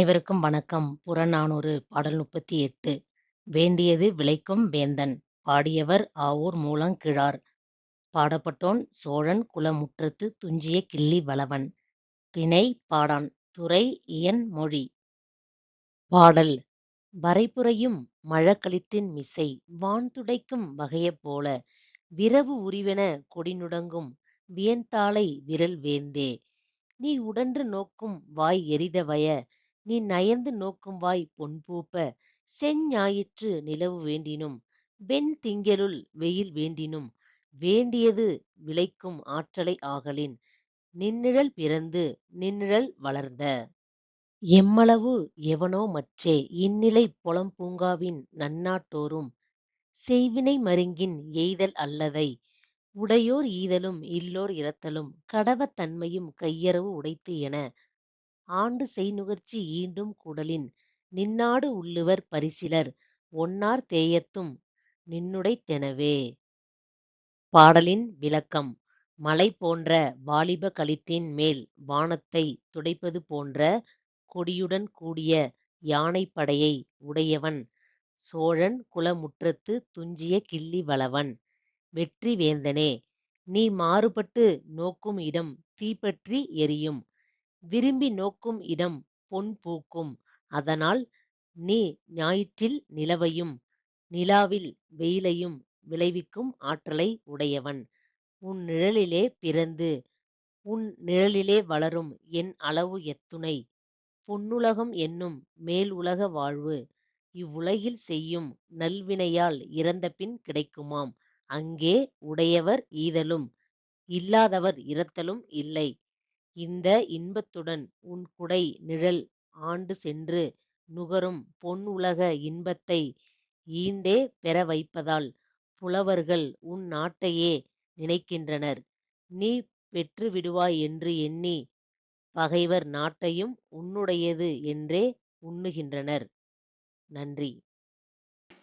அனைவருக்கும் வணக்கம். புறநானூறு பாடல் முப்பத்தி எட்டு. வேண்டியது விளைக்கும் வேந்தன். பாடியவர் ஆவூர் மூலங்கிழார். பாடப்பட்டோன் சோழன் குலமுற்றத்து துஞ்சிய கிள்ளி வளவன். திணை: பாடான் துறை: இயன் மொழி. பாடல் வரைபுறையும் மழக்களிற்றின் மிசை வான்துடைக்கும் போல விரவு உரிவென கொடிநுடங்கும் வியன்தாளை விரல் வேந்தே! நீ உடன்று நோக்கும் வாய் எரிதவய நீ நயந்து நோக்கும் வாய் பொன்பூப்ப செஞ்ஞாயிற்று நிலவு வேண்டினும் வெண் திங்களுள் வெயில் வேண்டினும் வேண்டியது விளைக்கும் ஆற்றலை ஆகலின் நின்னிழல் பிறந்து நின்னிழல் வளர்ந்த. எம்மளவு எவனோமற்றே இந்நிலைப் பொலம்பூங்காவின் நன்னாட் நன்னாட்டோரும் செய்வினை மருங்கின் எய்தல் அல்லதை உடையோர் ஈதலும் இல்லோர் இரத்தலும் கடவத் தன்மையும் கையறவு உடைத்து என ஆண்டு நுகர்ச்சி ஈண்டும் கூடலின் நின்னாடு உள்ளுவர் பரிசிலர் ஒன்னார் தேயத்தும் நின்னுடைத் தெனவே. பாடலின் விளக்கம் மலை போன்ற வாலிப களிற்றின் மேல் வானத்தைத் துடைப்பது போன்ற கொடியுடன் கூடிய யானைப் படையை உடையவன் சோழன் குளமுற்றத்துத் துஞ்சிய கிள்ளி வளவன். வெற்றி வேந்தனே! நீ மாறுபட்டு நோக்கும் இடம் தீப்பற்றி எரியும் விரும்பி நோக்கும் இடம் பொன் பூக்கும். அதனால் நீ ஞாயிற்றில் நிலவையும் நிலாவில் வெயிலையும் விளைவிக்கும் ஆற்றலை உடையவன். உன் நிழலிலே பிறந்து உன் நிழலிலே வளரும் என் அளவு எத்துணை. பொன்னுலகம் என்னும் மேல் உலக வாழ்வு இவ்வுலகில் செய்யும் நல்வினையால் இறந்தபின் கிடைக்குமாம். அங்கே உடையவர் ஈதலும் இல்லாதவர் இரத்தலும் இல்லை. இந்த இன்பத்துடன் உன் குடை நிழல் ஆண்டு சென்று நுகரும் பொன் உலக இன்பத்தை ஈண்டே பெற வைப்பதால் புலவர்கள் உன் நாட்டையே நினைக்கின்றனர் நீ பெற்று விடுவாய் என்று எண்ணிப் பகைவர் நாட்டையும் உன்னுடையது என்றே உண்ணுகின்றனர். நன்றி.